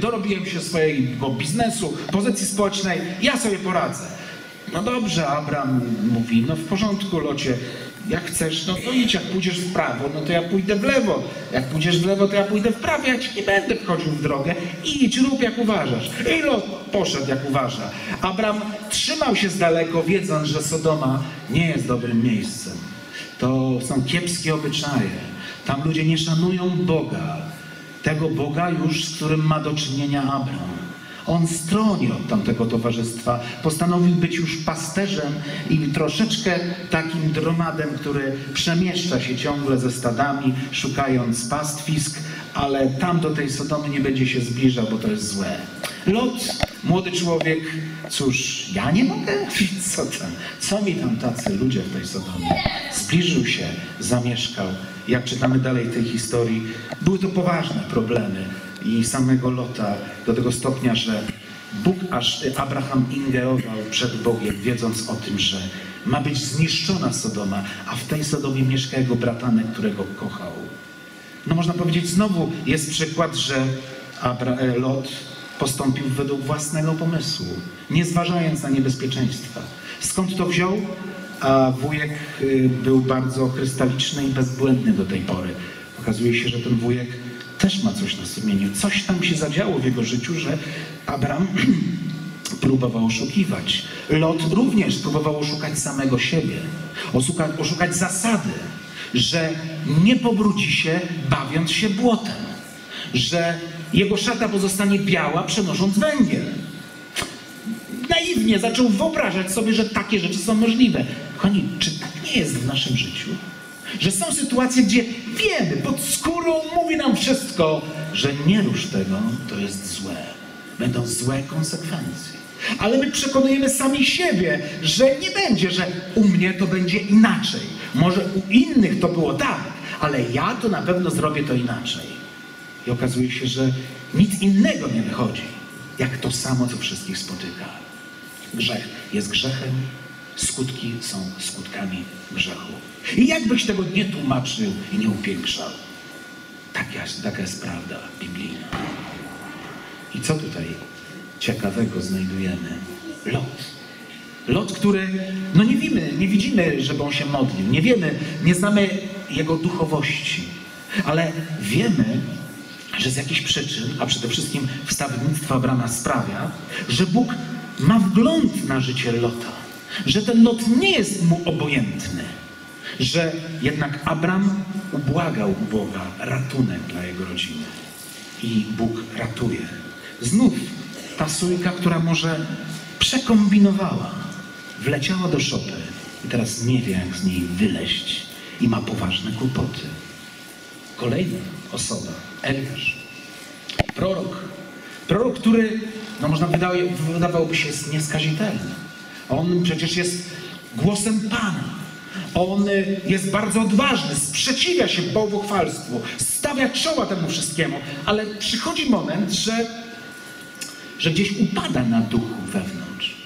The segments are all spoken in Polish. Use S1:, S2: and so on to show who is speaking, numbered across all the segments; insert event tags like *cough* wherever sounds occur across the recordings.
S1: dorobiłem się swojego biznesu, pozycji społecznej, ja sobie poradzę. No dobrze, Abram mówi, no w porządku, Locie, jak chcesz, no to idź, jak pójdziesz w prawo, no to ja pójdę w lewo. Jak pójdziesz w lewo, to ja pójdę w prawo, ja ci nie będę wchodził w drogę. Idź, rób jak uważasz. I Lot poszedł jak uważa. Abram trzymał się z daleko, wiedząc, że Sodoma nie jest dobrym miejscem. To są kiepskie obyczaje. Tam ludzie nie szanują Boga. Tego Boga już, z którym ma do czynienia Abram. On stroni od tamtego towarzystwa. Postanowił być już pasterzem i troszeczkę takim dromadem, który przemieszcza się ciągle ze stadami, szukając pastwisk, ale tam do tej Sodomy nie będzie się zbliżał, bo to jest złe. Lot, młody człowiek, cóż, ja nie mogę? *laughs* Co tam? Co mi tam tacy ludzie w tej Sodomie? Zbliżył się, zamieszkał. Jak czytamy dalej tej historii, były to poważne problemy i samego Lota do tego stopnia, że Bóg aż Abraham ingerował przed Bogiem, wiedząc o tym, że ma być zniszczona Sodoma, a w tej Sodomie mieszka jego bratanek, którego kochał. No można powiedzieć, znowu jest przykład, że Abra e, Lot postąpił według własnego pomysłu, nie zważając na niebezpieczeństwa. Skąd to wziął? A wujek y, był bardzo krystaliczny i bezbłędny do tej pory. Okazuje się, że ten wujek też ma coś na sumieniu. Coś tam się zadziało w jego życiu, że Abraham *clears throat* próbował oszukiwać. Lot również próbował oszukać samego siebie, oszukać, oszukać zasady, że nie pobrudzi się bawiąc się błotem, że jego szata pozostanie biała przenosząc węgiel. Naiwnie zaczął wyobrażać sobie, że takie rzeczy są możliwe. Kochani, czy tak nie jest w naszym życiu? Że są sytuacje, gdzie wiemy, pod skórą mówi nam wszystko, że nie rusz tego, to jest złe. Będą złe konsekwencje. Ale my przekonujemy sami siebie, że nie będzie, że u mnie to będzie inaczej. Może u innych to było tak, ale ja to na pewno zrobię to inaczej. I okazuje się, że nic innego nie wychodzi, jak to samo, co wszystkich spotyka. Grzech jest grzechem, skutki są skutkami grzechu. I jakbyś tego nie tłumaczył i nie upiększał. Taka jest, taka jest prawda biblijna. I co tutaj ciekawego znajdujemy? Lot. Lot, który, no nie widzimy, nie widzimy, żeby on się modlił. Nie wiemy, nie znamy jego duchowości. Ale wiemy, że z jakichś przyczyn, a przede wszystkim wstawnictwa Abrama sprawia, że Bóg ma wgląd na życie Lota. Że ten Lot nie jest mu obojętny. Że jednak Abram ubłagał Boga ratunek dla jego rodziny. I Bóg ratuje. Znów ta sójka, która może przekombinowała, wleciała do szopy i teraz nie wie, jak z niej wyleść i ma poważne kłopoty. Kolejna osoba, Eliasz, prorok. Prorok, który, no można wydaje, wydawałoby się, jest nieskazitelny. On przecież jest głosem Pana. On jest bardzo odważny, sprzeciwia się bałwochwalstwu, stawia czoła temu wszystkiemu, ale przychodzi moment, że, że gdzieś upada na duchu wewnątrz.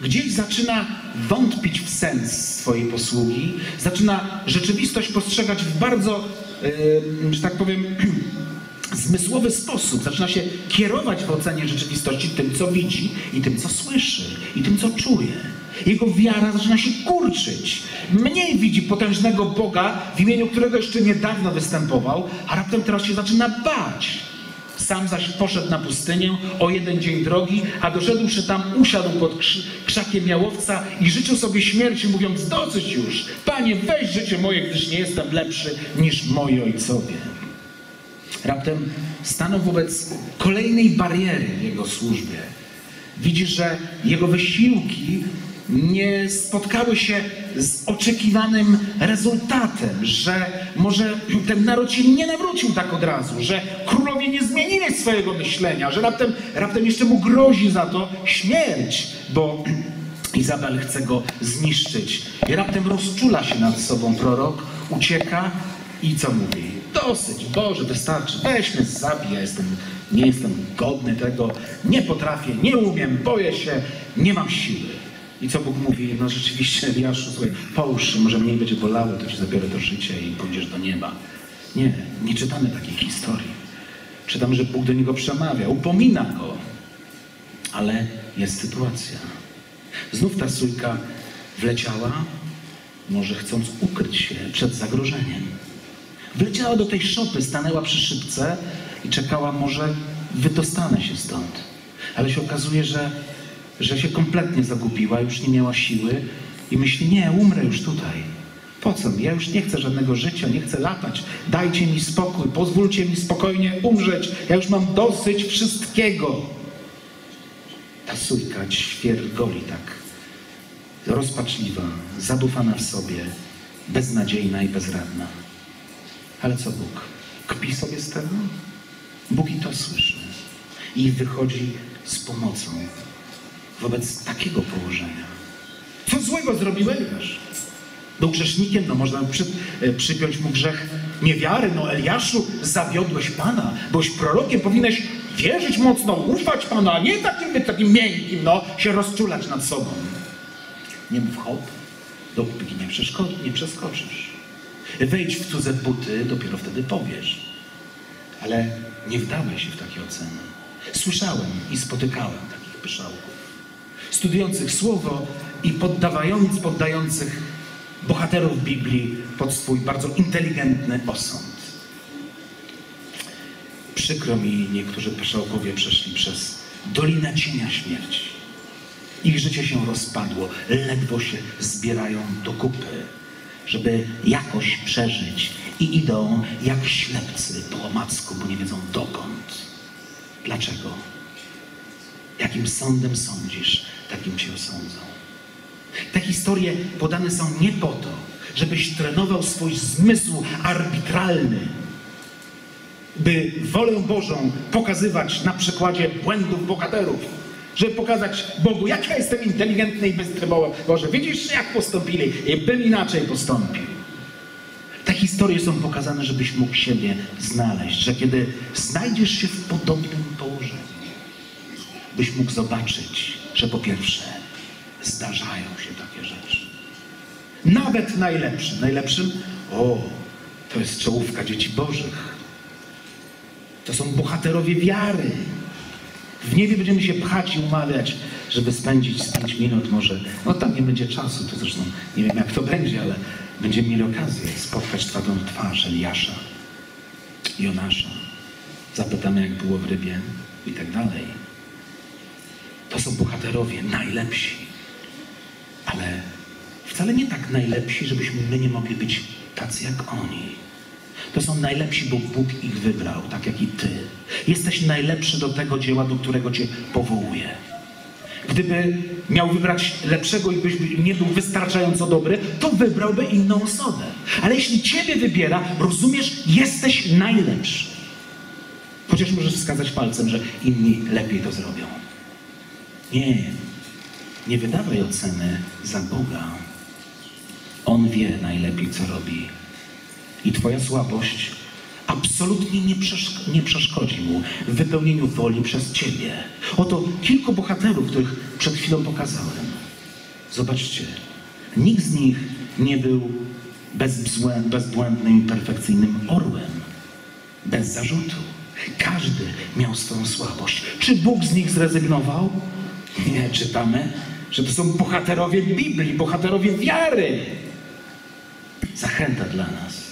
S1: Gdzieś zaczyna wątpić w sens swojej posługi, zaczyna rzeczywistość postrzegać w bardzo, yy, że tak powiem, *clears throat* zmysłowy sposób. Zaczyna się kierować w ocenie rzeczywistości tym, co widzi i tym, co słyszy i tym, co czuje. Jego wiara zaczyna się kurczyć. Mniej widzi potężnego Boga, w imieniu którego jeszcze niedawno występował, a raptem teraz się zaczyna bać. Sam zaś poszedł na pustynię o jeden dzień drogi, a doszedłszy tam, usiadł pod krzakiem jałowca i życzył sobie śmierci, mówiąc: Dosyć już, panie, weź życie moje, gdyż nie jestem lepszy niż moi ojcowie. Raptem stanął wobec kolejnej bariery w jego służbie. Widzi, że jego wysiłki nie spotkały się z oczekiwanym rezultatem, że może ten naród się nie nawrócił tak od razu, że królowie nie zmienili swojego myślenia, że raptem, raptem jeszcze mu grozi za to śmierć, bo *clears throat* Izabel chce go zniszczyć. I raptem rozczula się nad sobą prorok, ucieka i co mówi? Dosyć, Boże, wystarczy, weź mnie zabij, ja jestem, nie jestem godny tego, nie potrafię, nie umiem, boję się, nie mam siły. I co Bóg mówi? No rzeczywiście, Eliaszu, słuchaj, połóż może mniej będzie bolało, to ci zabiorę to życie i pójdziesz do nieba. Nie, nie czytamy takiej historii. Czytamy, że Bóg do niego przemawia, upomina go. Ale jest sytuacja. Znów ta sójka wleciała, może chcąc ukryć się przed zagrożeniem. Wleciała do tej szopy, stanęła przy szybce i czekała, może wydostanę się stąd. Ale się okazuje, że, że się kompletnie zagubiła, już nie miała siły i myśli, nie, umrę już tutaj. Po co mi? Ja już nie chcę żadnego życia, nie chcę latać. Dajcie mi spokój, pozwólcie mi spokojnie umrzeć. Ja już mam dosyć wszystkiego. Ta sójka ćwiergoli tak, rozpaczliwa, zadufana w sobie, beznadziejna i bezradna. Ale co Bóg? Kpi sobie z tego? Bóg i to słyszy. I wychodzi z pomocą wobec takiego położenia. Co złego zrobiłeś? Był grzesznikiem, no można przy, e, przypiąć mu grzech niewiary. No Eliaszu, zawiodłeś Pana, byłeś prorokiem, powinieneś wierzyć mocno, ufać Panu, a nie takim być takim miękkim, no, się rozczulać nad sobą. Nie mów hop, dopóki nie, przeszko- nie przeskoczysz. Wejdź w cudze buty, dopiero wtedy powiesz. Ale nie wdałeś się w takie oceny. Słyszałem i spotykałem takich pyszałków. Studiujących słowo i poddawając, poddających bohaterów Biblii pod swój bardzo inteligentny osąd. Przykro mi, niektórzy pyszałkowie przeszli przez dolinę cienia śmierci. Ich życie się rozpadło, ledwo się zbierają do kupy, żeby jakoś przeżyć i idą jak ślepcy po omacku, bo nie wiedzą dokąd. Dlaczego? Jakim sądem sądzisz, takim cię osądzą. Te historie podane są nie po to, żebyś trenował swój zmysł arbitralny, by wolę Bożą pokazywać na przykładzie błędów bohaterów. Żeby pokazać Bogu, jak ja jestem inteligentny i bystry Boże. Widzisz, jak postąpili? I bym inaczej postąpił. Te historie są pokazane, żebyś mógł siebie znaleźć, że kiedy znajdziesz się w podobnym położeniu, byś mógł zobaczyć, że po pierwsze zdarzają się takie rzeczy. Nawet najlepszym. Najlepszym? O, to jest czołówka dzieci bożych. To są bohaterowie wiary. W niebie będziemy się pchać i umawiać, żeby spędzić z pięć minut może. No tam nie będzie czasu, to zresztą nie wiem jak to będzie, ale będziemy mieli okazję spotkać twarzą w twarz Eliasza, Jonasza. Zapytamy jak było w rybie i tak dalej. To są bohaterowie najlepsi. Ale wcale nie tak najlepsi, żebyśmy my nie mogli być tacy jak oni. To są najlepsi, bo Bóg ich wybrał, tak jak i Ty. Jesteś najlepszy do tego dzieła, do którego Cię powołuje. Gdyby miał wybrać lepszego i byś nie był wystarczająco dobry, to wybrałby inną osobę. Ale jeśli Ciebie wybiera, rozumiesz, jesteś najlepszy. Chociaż możesz wskazać palcem, że inni lepiej to zrobią. Nie, nie wydawaj oceny za Boga. On wie najlepiej, co robi. I Twoja słabość absolutnie nie, przeszk- nie przeszkodzi mu w wypełnieniu woli przez Ciebie. Oto kilku bohaterów, których przed chwilą pokazałem. Zobaczcie, nikt z nich nie był bezbzłę- bezbłędnym perfekcyjnym orłem, bez zarzutu. Każdy miał swoją słabość. Czy Bóg z nich zrezygnował? Nie, czytamy, że to są bohaterowie Biblii, bohaterowie wiary. Zachęta dla nas.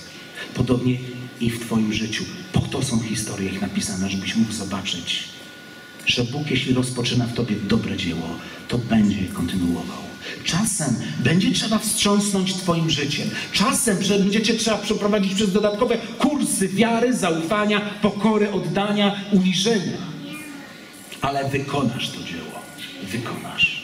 S1: Podobnie i w Twoim życiu. Po to są historie ich napisane, żebyś mógł zobaczyć, że Bóg, jeśli rozpoczyna w Tobie dobre dzieło, to będzie je kontynuował. Czasem będzie trzeba wstrząsnąć Twoim życiem. Czasem będzie Cię trzeba przeprowadzić przez dodatkowe kursy wiary, zaufania, pokory, oddania, uniżenia. Ale wykonasz to dzieło. Wykonasz.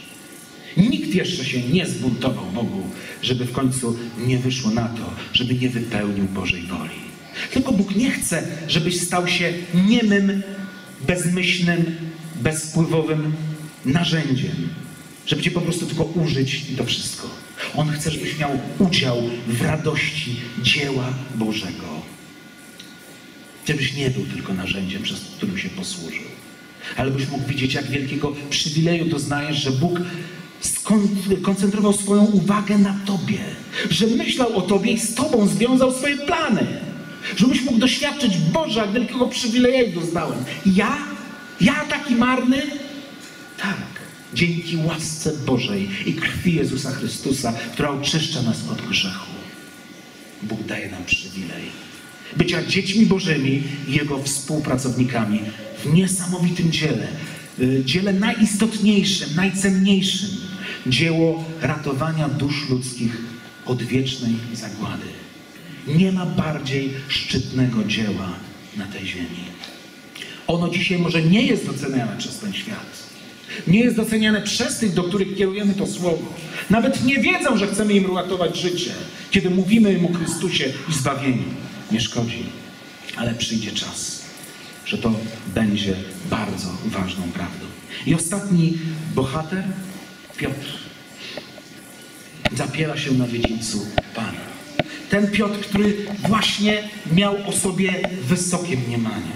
S1: Nikt jeszcze się nie zbuntował Bogu, żeby w końcu nie wyszło na to, żeby nie wypełnił Bożej woli. Tylko Bóg nie chce, żebyś stał się niemym, bezmyślnym, bezwpływowym narzędziem, żeby cię po prostu tylko użyć i to wszystko. On chce, żebyś miał udział w radości dzieła Bożego. Żebyś nie był tylko narzędziem, przez którym się posłużył. Ale byś mógł widzieć, jak wielkiego przywileju doznajesz, że Bóg skoncentrował swoją uwagę na Tobie, że myślał o Tobie i z Tobą związał swoje plany. Żebyś mógł doświadczyć Boże, jak wielkiego przywileju doznałem. Ja? Ja taki marny? Tak. Dzięki łasce Bożej i krwi Jezusa Chrystusa, która oczyszcza nas od grzechu. Bóg daje nam przywilej bycia dziećmi Bożymi i Jego współpracownikami w niesamowitym dziele. Y, dziele najistotniejszym, najcenniejszym. Dzieło ratowania dusz ludzkich od wiecznej zagłady. Nie ma bardziej szczytnego dzieła na tej ziemi. Ono dzisiaj może nie jest doceniane przez ten świat. Nie jest doceniane przez tych, do których kierujemy to słowo. Nawet nie wiedzą, że chcemy im uratować życie, kiedy mówimy im o Chrystusie i zbawieniu nie szkodzi, ale przyjdzie czas, że to będzie bardzo ważną prawdą. I ostatni bohater, Piotr, zapiera się na dziedzińcu Pana. Ten Piotr, który właśnie miał o sobie wysokie mniemanie.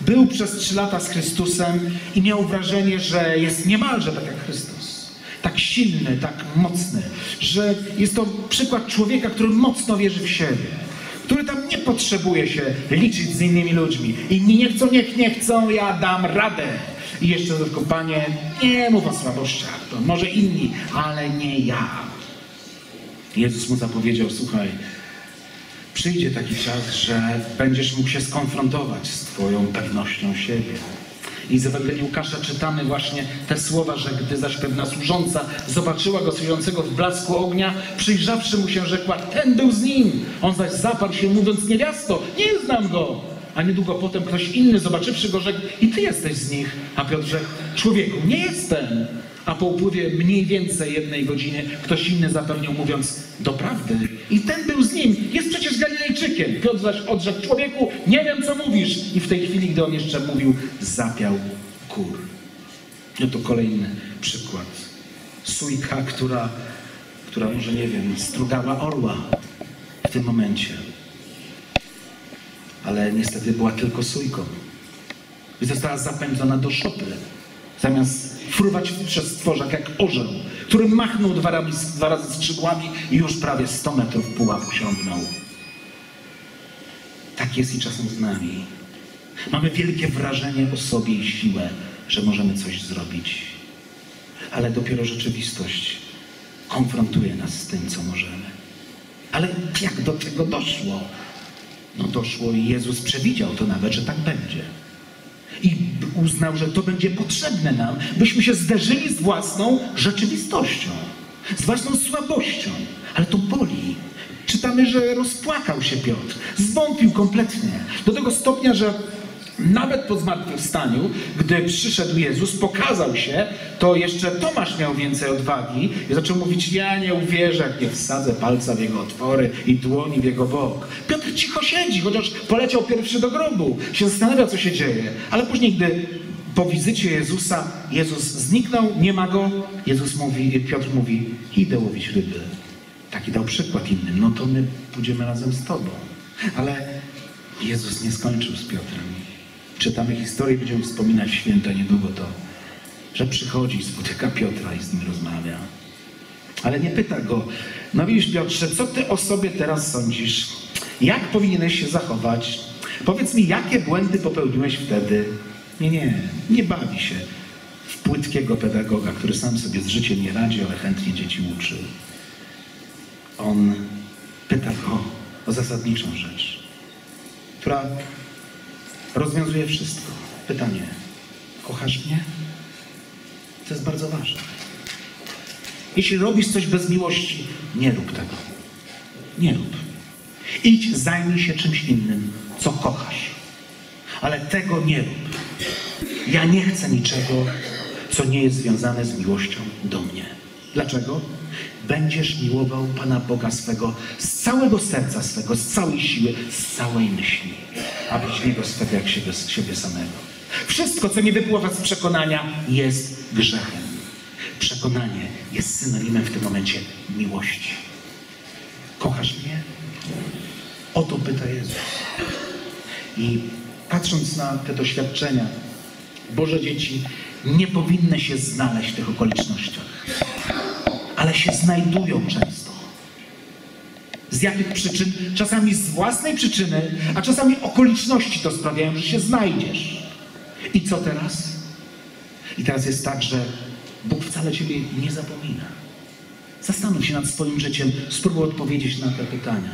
S1: Był przez trzy lata z Chrystusem i miał wrażenie, że jest niemalże tak jak Chrystus. Tak silny, tak mocny, że jest to przykład człowieka, który mocno wierzy w siebie który tam nie potrzebuje się liczyć z innymi ludźmi. Inni nie chcą, niech nie chcą, ja dam radę. I jeszcze tylko, Panie, nie mów o słabościach, to może inni, ale nie ja. Jezus mu zapowiedział, słuchaj, przyjdzie taki czas, że będziesz mógł się skonfrontować z Twoją pewnością siebie. I z Ewangelii Łukasza czytamy właśnie te słowa, że gdy zaś pewna służąca zobaczyła go stojącego w blasku ognia, przyjrzawszy mu się, rzekła, ten był z nim. On zaś zaparł się, mówiąc, niewiasto, nie znam go. A niedługo potem ktoś inny, zobaczywszy go, rzekł, i ty jesteś z nich. A Piotr rzekł, człowieku, nie jestem. A po upływie mniej więcej jednej godziny ktoś inny zapewnił, mówiąc, doprawdy. I ten był z nim, jest przecież Galilejczykiem. Piotr zaś odrzekł, człowieku, nie wiem co mówisz. I w tej chwili, gdy on jeszcze mówił, zapiał kur. No to kolejny przykład. Sujka, która, która może, nie wiem, strugała orła w tym momencie. Ale niestety była tylko sujką. I została zapędzona do szopy. Zamiast fruwać przez stworzak jak orzeł, który machnął dwa razy, dwa razy skrzydłami i już prawie 100 metrów pułap osiągnął. Tak jest i czasem z nami. Mamy wielkie wrażenie o sobie i siłę, że możemy coś zrobić. Ale dopiero rzeczywistość konfrontuje nas z tym, co możemy. Ale jak do tego doszło? No doszło i Jezus przewidział to nawet, że tak będzie i uznał, że to będzie potrzebne nam, byśmy się zderzyli z własną rzeczywistością, z własną słabością. Ale to boli. Czytamy, że rozpłakał się Piotr, zwątpił kompletnie. Do tego stopnia, że nawet po zmartwychwstaniu, gdy przyszedł Jezus, pokazał się, to jeszcze Tomasz miał więcej odwagi i zaczął mówić, ja nie uwierzę, jak nie wsadzę palca w jego otwory i dłoni w jego bok. Piotr cicho siedzi, chociaż poleciał pierwszy do grobu, się zastanawia, co się dzieje. Ale później, gdy po wizycie Jezusa Jezus zniknął, nie ma go, Jezus mówi, Piotr mówi, idę łowić ryby. Taki dał przykład innym, no to my pójdziemy razem z Tobą. Ale Jezus nie skończył z Piotrem czytamy historię, będziemy wspominać święta niedługo to, że przychodzi, spotyka Piotra i z nim rozmawia. Ale nie pyta go, no widzisz Piotrze, co ty o sobie teraz sądzisz? Jak powinieneś się zachować? Powiedz mi, jakie błędy popełniłeś wtedy? Nie, nie, nie bawi się w płytkiego pedagoga, który sam sobie z życiem nie radzi, ale chętnie dzieci uczy. On pyta go o zasadniczą rzecz, która rozwiązuje wszystko. Pytanie, kochasz mnie? To jest bardzo ważne. Jeśli robisz coś bez miłości, nie rób tego. Nie rób. Idź, zajmij się czymś innym, co kochasz. Ale tego nie rób. Ja nie chcę niczego, co nie jest związane z miłością do mnie. Dlaczego? Będziesz miłował Pana Boga swego z całego serca swego, z całej siły, z całej myśli a bliźniego swego jak siebie, siebie samego. Wszystko, co nie wypływa z przekonania, jest grzechem. Przekonanie jest synonimem w tym momencie miłości. Kochasz mnie? O to pyta Jezus. I patrząc na te doświadczenia, Boże dzieci nie powinny się znaleźć w tych okolicznościach, ale się znajdują często. Jakich przyczyn, czasami z własnej przyczyny, a czasami okoliczności to sprawiają, że się znajdziesz. I co teraz? I teraz jest tak, że Bóg wcale Ciebie nie zapomina. Zastanów się nad swoim życiem, spróbuj odpowiedzieć na te pytania.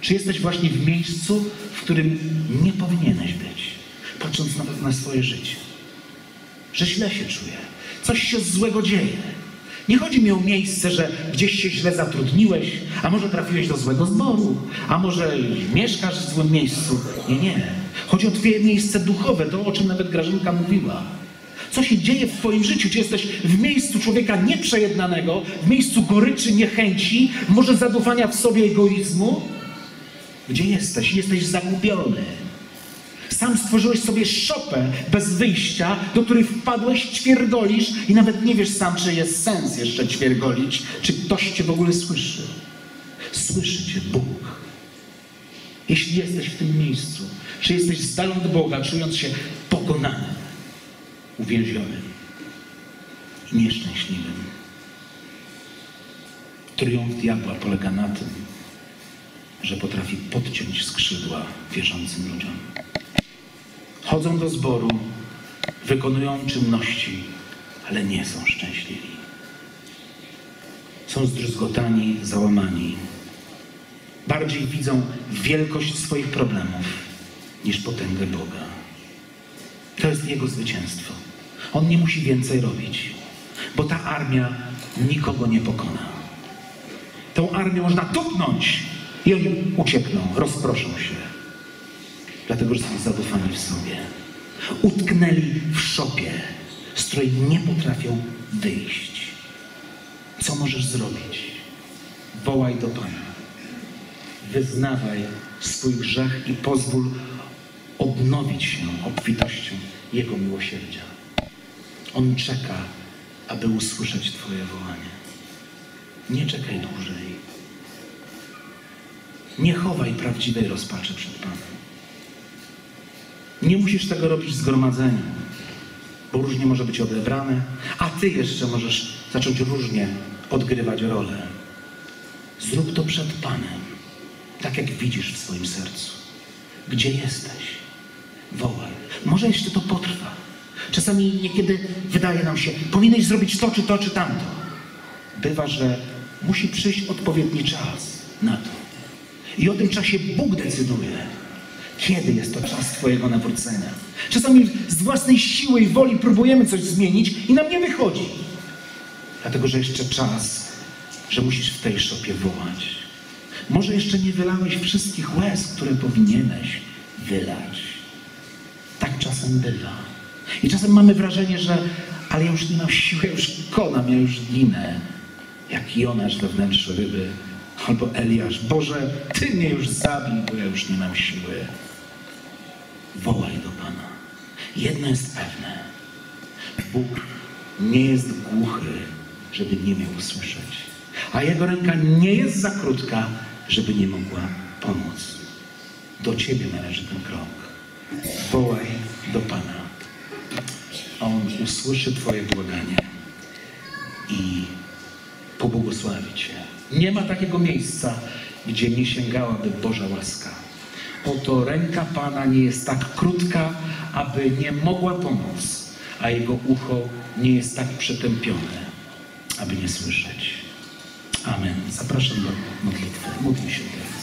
S1: Czy jesteś właśnie w miejscu, w którym nie powinieneś być, patrząc na, na swoje życie? Że źle się czuję, coś się złego dzieje. Nie chodzi mi o miejsce, że gdzieś się źle zatrudniłeś, a może trafiłeś do złego zboru, a może mieszkasz w złym miejscu. Nie, nie. Chodzi o Twoje miejsce duchowe, to o czym nawet Grażynka mówiła. Co się dzieje w Twoim życiu? Czy jesteś w miejscu człowieka nieprzejednanego, w miejscu goryczy, niechęci, może zadufania w sobie egoizmu? Gdzie jesteś? Jesteś zagubiony. Sam stworzyłeś sobie szopę bez wyjścia, do której wpadłeś, ćwiergolisz i nawet nie wiesz sam, czy jest sens jeszcze ćwiergolić, czy ktoś cię w ogóle słyszy. Słyszy cię Bóg. Jeśli jesteś w tym miejscu, czy jesteś z dala od Boga, czując się pokonanym, uwięzionym i nieszczęśliwym. Triumf diabła polega na tym, że potrafi podciąć skrzydła wierzącym ludziom. Chodzą do zboru, wykonują czynności, ale nie są szczęśliwi. Są zdruzgotani, załamani. Bardziej widzą wielkość swoich problemów niż potęgę Boga. To jest Jego zwycięstwo. On nie musi więcej robić, bo ta armia nikogo nie pokona. Tą armię można tupnąć i oni uciekną, rozproszą się. Dlatego, że są zadufani w sobie. Utknęli w szopie, z której nie potrafią wyjść. Co możesz zrobić? Wołaj do Pana. Wyznawaj swój grzech i pozwól odnowić się obfitością Jego miłosierdzia. On czeka, aby usłyszeć Twoje wołanie. Nie czekaj dłużej. Nie chowaj prawdziwej rozpaczy przed Panem. Nie musisz tego robić w zgromadzeniu, bo różnie może być odebrane, a Ty jeszcze możesz zacząć różnie odgrywać rolę. Zrób to przed Panem, tak jak widzisz w swoim sercu. Gdzie jesteś? Wołaj. Może jeszcze to potrwa. Czasami niekiedy wydaje nam się, powinieneś zrobić to, czy to, czy tamto. Bywa, że musi przyjść odpowiedni czas na to. I o tym czasie Bóg decyduje. Kiedy jest to czas Twojego nawrócenia? Czasami z własnej siły i woli próbujemy coś zmienić i nam nie wychodzi. Dlatego, że jeszcze czas, że musisz w tej szopie wołać. Może jeszcze nie wylałeś wszystkich łez, które powinieneś wylać. Tak czasem bywa. I czasem mamy wrażenie, że ale ja już nie mam siły, ja już konam, ja już ginę. Jak Jonasz we wnętrzu ryby albo Eliasz. Boże, Ty mnie już zabij, bo ja już nie mam siły. Wołaj do Pana. Jedno jest pewne. Bóg nie jest głuchy, żeby nie miał usłyszeć. A Jego ręka nie jest za krótka, żeby nie mogła pomóc. Do Ciebie należy ten krok. Wołaj do Pana. On usłyszy Twoje błaganie i pobłogosławi Cię. Nie ma takiego miejsca, gdzie nie sięgałaby Boża łaska. Oto ręka Pana nie jest tak krótka, aby nie mogła pomóc, a Jego ucho nie jest tak przetępione, aby nie słyszeć. Amen. Zapraszam do modlitwy. Módlmy się teraz.